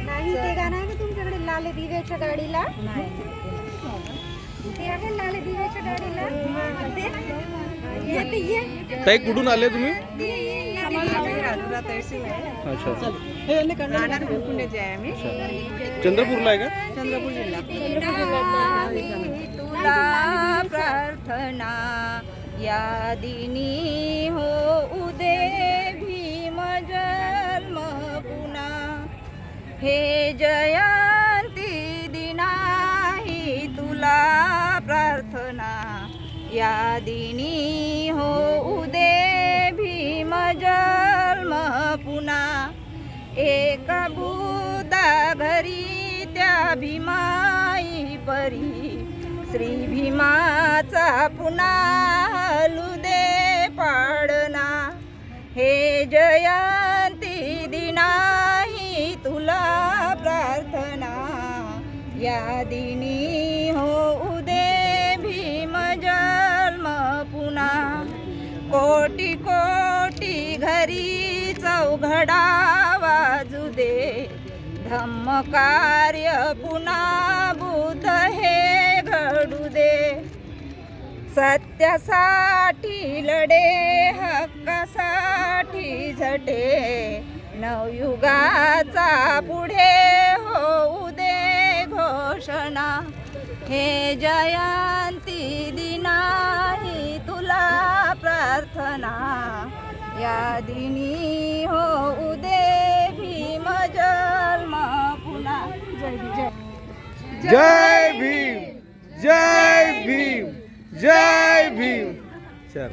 नाही ते गाणं आहे ना तुमच्याकडे लाल दिव्याच्या गाडीला? ते आहे लाल दिव्याच्या गाडीला? ताई कुठून आले तुम्ही? ये, ये, ये. अच्छा. आम्ही. चंद्रपूरला आहे का? चंद्रपूर तुला प्रार्थना यादिनी हे जयंती दिनाही तुला प्रार्थना. या दिनी हो उदे भीम जन्म पुन्हा एक बुदा घरी त्या भीमाई परी. श्री भीमाचा पुन्हा हलू दे पाडना. हे या दिनी हो उदे भीम जन्म पुन्हा कोटी कोटी घरी चौघडा वाजू दे। धम्म कार्य पुन्हा बुध हे घडू दे। सत्यासाठी लढे हक्कासाठी झटे। नवयुगाचा पुढे घोषणा हे जयंती दिनाही तुला प्रार्थना. या दिनी हो उदे भीम जन्म पुन्हा जय भीम जय भीम जय भीम जय भीम. चल.